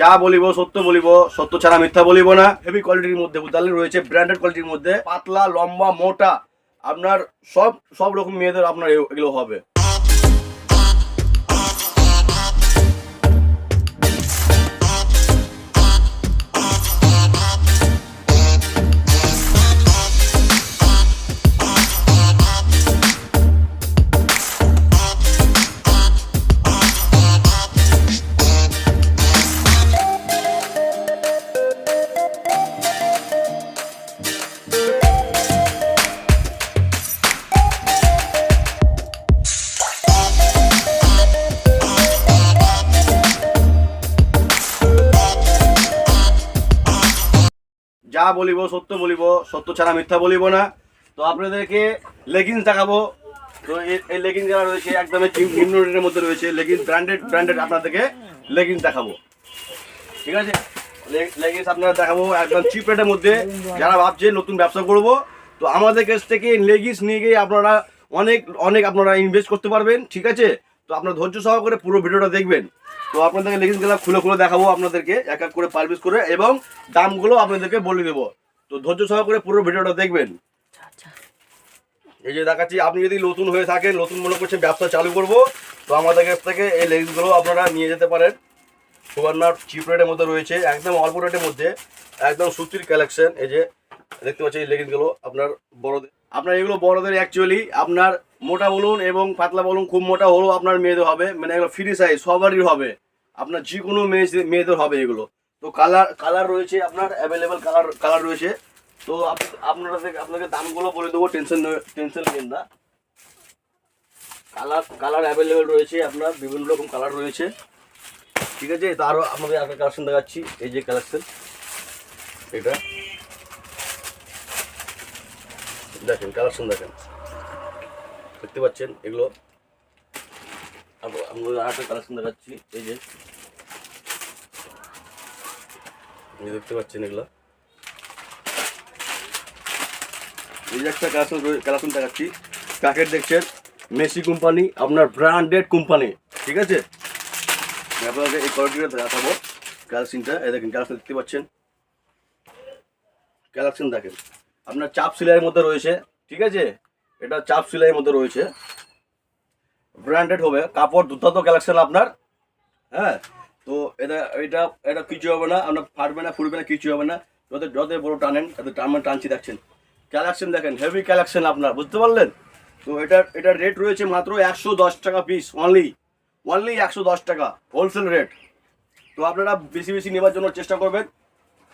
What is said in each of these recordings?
যা বলিব, সত্য বলিব, সত্য ছাড়া মিথ্যা বলিব না। হেভি কোয়ালিটির মধ্যে বুঝতে রয়েছে ব্র্যান্ডেড কোয়ালিটির মধ্যে। পাতলা, লম্বা, মোটা, আপনার সব সব রকম মেয়েদের আপনার এগুলো হবে। যা বলিব, সত্য বলিব, সত্য ছাড়া মিথ্যা বলিব না। তো আপনাদেরকে লেগিংস দেখাবো। তো এই- লেগিংস যারা রয়েছে, একদমই চিপ- নিম্ন রেটের মধ্যে রয়েছে। লেগিংস ব্র্যান্ডেড ব্র্যান্ডেড আপনাদেরকে লেগিংস দেখাবো। ঠিক আছে? লেগিংস আপনারা দেখাবো একদম চিপ রেটের মধ্যে। যারা ভাবছে নতুন ব্যবসা করব, তো আমাদের কাছ থেকে লেগিংস নিয়ে গিয়ে আপনারা অনেক অনেক আপনারা ইনভেস্ট করতে পারবেন। ঠিক আছে? তো আপনারা ধৈর্য সহকারে পুরো ভিডিওটা দেখবেন। তো আপনাদেরকে লেগিংসগুলো খুলে খুলে দেখাবো আপনাদেরকে এক এক করে পারপিস করে এবং দামগুলো আপনাদেরকে বলে দেবো। তো ধৈর্য সহকারে পুরো ভিডিওটা দেখবেন। এই যে দেখাচ্ছি আপনি যদি নতুন হয়ে থাকেন নতুন মনে করছেন ব্যবসা চালু করব তো আমাদের কাছ থেকে এই লেগিংসগুলো আপনারা নিয়ে যেতে পারেন। সুবর্ণার চিপ রেটের মধ্যে রয়েছে একদম অল্প রেটের মধ্যে একদম সুতির কালেকশন এই যে দেখতে পাচ্ছেন এই লেগিংসগুলো আপনার বড়দের আপনার এগুলো বড়দের অ্যাকচুয়ালি আপনার মোটা বলুন এবং পাতলা বলুন, খুব মোটা হলেও আপনার মেয়েদের হবে। মানে এগুলো ফ্রি সাইজ সবারই হবে। আপনার যে কোনো মেয়ে মেয়েদের হবে এগুলো। তো কালার কালার রয়েছে আপনার অ্যাভেলেবেল কালার কালার রয়েছে। তো আপনারা আপনাকে দামগুলো বলে দেবো টেনশন টেনশন নেন না। কালার কালার অ্যাভেলেবেল রয়েছে আপনার, বিভিন্ন রকম কালার রয়েছে। ঠিক আছে? তো আরও আপনাদের একটা কালেকশন দেখাচ্ছি। এই যে কালেকশন এটা। দেখেন কালেকশন দেখেন। দেখতে পাচ্ছেন, এগুলো আপনাদের আরেকটা কালেকশন দেখাচ্ছি, এই যে। দেখতে পাচ্ছেন এগুলো। এই যে একটা কালেকশন কালেকশন দেখাচ্ছি। প্যাকেট দেখছেন মেসি কোম্পানি আপনার ব্র্যান্ডেড কোম্পানি ঠিক আছে? আপনাদের এই কোয়ালিটিটা দেখাবো কালেকশনটা এই দেখেন কালেকশন দেখতে পাচ্ছেন। কালেকশন দেখেন। আপনার চাপ সিলাইয়ের মধ্যে রয়েছে, ঠিক আছে? এটা চাপ সেলাইয়ের মধ্যে রয়েছে। ব্র্যান্ডেড হবে। কাপড় দুর্দান্ত কালেকশন আপনার। হ্যাঁ? তো এটা এটা এটা কিছু হবে না। আপনার ফাটবে না, ফুটবে না, কিছু হবে না। যত যত বড় টানেন তত টানমান টানছি দেখছেন। কালেকশন দেখেন হেভি কালেকশন আপনার, বুঝতে পারলেন? তো এটার এটার রেট রয়েছে মাত্র একশো দশ টাকা পিস অনলি অনলি একশো দশ টাকা হোলসেল রেট তো আপনারা বেশি বেশি নেবার জন্য চেষ্টা করবেন।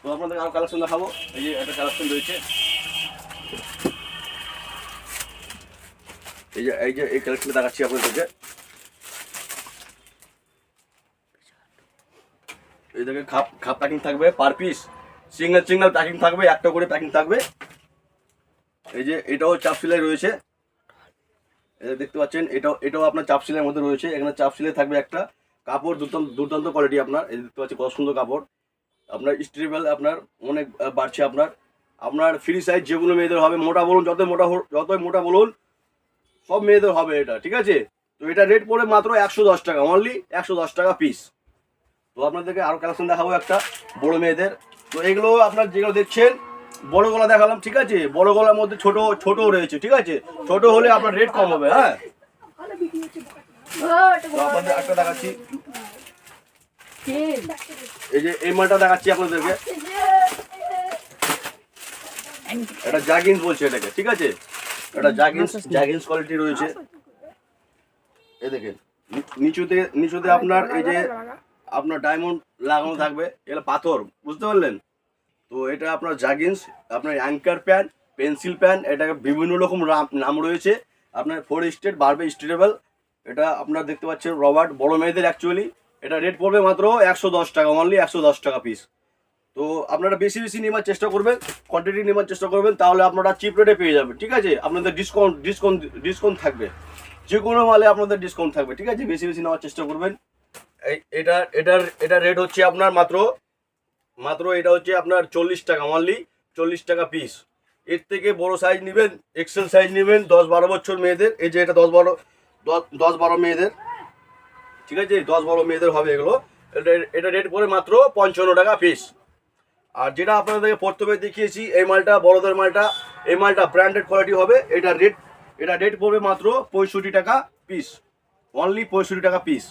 তো আপনাদের আরও কালেকশন দেখাবো। এই যে একটা কালেকশন রয়েছে। এই যে এই যে, এই কালেকশনটা দেখাচ্ছি আপনাদেরকে এই দেখে খাপ খাপ প্যাকিং থাকবে per piece single single packing থাকবে, একটা করে প্যাকিং থাকবে। এই যে, এটাও চাপ সেলাই রয়েছে। এটা দেখতে পাচ্ছেন, এটাও এটাও আপনার চাপ সেলাইয়ের মধ্যে রয়েছে। এখানে চাপ সেলাই থাকবে একটা। কাপড় দুর্দান্ত দুর্দান্ত কোয়ালিটি আপনার। এই দেখতে পাচ্ছেন, কত সুন্দর কাপড়। আপনার স্ট্রেবেল আপনার অনেক বাড়ছে আপনার। আপনার ফ্রি সাইজ যেগুলো মেয়েদের হবে, মোটা বলুন যত মোটা যতই মোটা বলুন সব মেয়েদের হবে এটা, ঠিক আছে? তো এটা রেট পড়ে মাত্র একশো দশ টাকা অনলি একশো দশ টাকা পিস তো আপনাদেরকে আরও কালেকশন দেখাবো একটা, বড় মেয়েদের। তো এগুলো আপনার যেগুলো দেখছেন, বড় গলা দেখালাম, ঠিক আছে? বড় গলার মধ্যে ছোট, ছোটও রয়েছে, ঠিক আছে? ছোট হলে আপনার রেট কম হবে হ্যাঁ? দেখাচ্ছি। এই যে এই মালটা দেখাচ্ছি আপনাদেরকে। এটা জাগিন্স বলছে এটাকে, ঠিক আছে? এটা জাগিন্স জাগিন্স কোয়ালিটি রয়েছে। এই দেখেন নি- নিচুতে নিচুতে আপনার এই যে আপনার ডায়মন্ড লাগানো থাকবে এটা পাথর বুঝতে পারলেন? তো এটা আপনার জাগিন্স আপনার অ্যাঙ্কার প্যান পেন্সিল প্যান এটা বিভিন্ন রকম নাম রয়েছে। আপনার ফোর স্টেট বারবে স্টেটেবল এটা আপনার দেখতে পাচ্ছেন রবার্ট বড় মেয়েদের অ্যাকচুয়ালি এটা রেট পড়বে মাত্র একশো দশ টাকা অনলি একশো দশ টাকা পিস তো আপনারা বেশি বেশি নেওয়ার চেষ্টা করবেন কোয়ান্টিটি নেওয়ার চেষ্টা করবেন, তাহলে আপনারা চিপ রেটে পেয়ে যাবেন, ঠিক আছে? আপনাদের ডিসকাউন্ট ডিসকাউন্ট ডিসকাউন্ট থাকবে। যে কোনো মালে আপনাদের ডিসকাউন্ট থাকবে, ঠিক আছে? বেশি বেশি নেওয়ার চেষ্টা করবেন। এটা, এটার, এটা রেট হচ্ছে আপনার মাত্র মাত্র এটা হচ্ছে আপনার চল্লিশ টাকা অনলি চল্লিশ টাকা পিস এর থেকে বড় সাইজ নেবেন এক্সেল সাইজ নেবেন, দশ বারো বছর মেয়েদের, এই যে এটা দশ বারো, দশ- বারো মেয়েদের, ঠিক আছে? দশ বারো মেয়েদের হবে এগুলো। এটা- এটা রেট পড়ে মাত্র পঞ্চান্ন টাকা পিস আর যেটা আপনাদেরকে প্রথমে দেখিয়েছি, এই মালটা, বড়দের মালটা, এই মালটা ব্র্যান্ডেড কোয়ালিটি হবে, এটা রেট এটা রেট পড়বে মাত্র পঁয়ষট্টি টাকা পিস অনলি পঁয়ষট্টি টাকা পিস